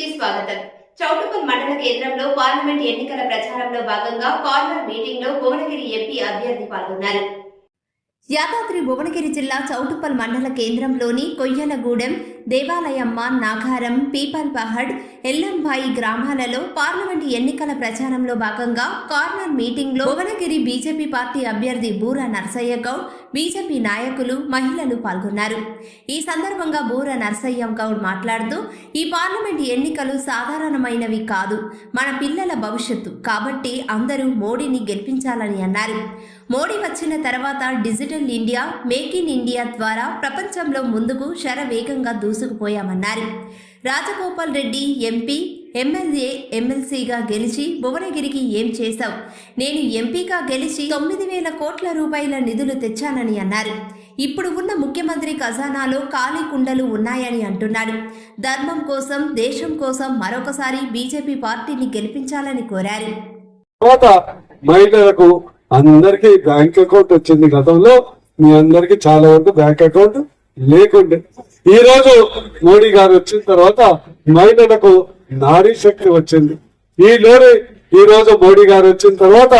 స్వాగతం. చౌటుపల్ మండల కేంద్రంలో పార్లమెంట్ ఎన్నికల ప్రచారంలో భాగంగా కార్నర్ మీటింగ్లో భువనగిరి ఎంపీ అభ్యర్థి పాల్గొన్నారు. యాదాద్రి భువనగిరి జిల్లా చౌటుప్పల్ మండల కేంద్రంలోని కొయ్యలగూడెం దేవాలయమ్మ నాగారం పీపల్పహడ్ ఎల్లంబాయి గ్రామాలలో పార్లమెంటు ఎన్నికల ప్రచారంలో భాగంగా కార్నర్ మీటింగ్లో భువనగిరి బీజేపీ పార్టీ అభ్యర్థి బూర నర్సయ్య గౌడ్ బీజేపీ నాయకులు మహిళలు పాల్గొన్నారు. ఈ సందర్భంగా బూర నర్సయ్య గౌడ్ మాట్లాడుతూ ఈ పార్లమెంటు ఎన్నికలు సాధారణమైనవి కాదు మన పిల్లల భవిష్యత్తు. కాబట్టి అందరూ మోడీని గెలిపించాలని అన్నారు. మోడీ వచ్చిన తర్వాత digital India make in India ద్వారా ప్రపంచంలో ముందుకు శరవేగంగా దూసుకుపోయామన్నారు. రాజగోపాల్ రెడ్డి ఎంపీ ఎమ్మెల్యే ఎమ్మెల్సీగా గెలిచి భువనగిరికి ఏం చేశావు? నేను ఎంపీగా గెలిచి తొమ్మిది వేల కోట్ల రూపాయల నిధులు తెచ్చానని అన్నారు. ఇప్పుడు ఉన్న ముఖ్యమంత్రి ఖజానాలో ఖాళీ కుండలు ఉన్నాయని అంటున్నాడు. ధర్మం కోసం దేశం కోసం మరొకసారి బీజేపీ పార్టీని గెలిపించాలని కోరారు. మహిళలకు అందరికి బ్యాంక్ అకౌంట్ వచ్చింది గతంలో. మీ అందరికి చాలా వరకు బ్యాంక్ అకౌంట్ లేకుండే. ఈ రోజు మోడీ గారు వచ్చిన తర్వాత మహిళలకు నారీ శక్తి వచ్చింది. ఈ లోనే ఈ రోజు మోడీ గారు వచ్చిన తర్వాత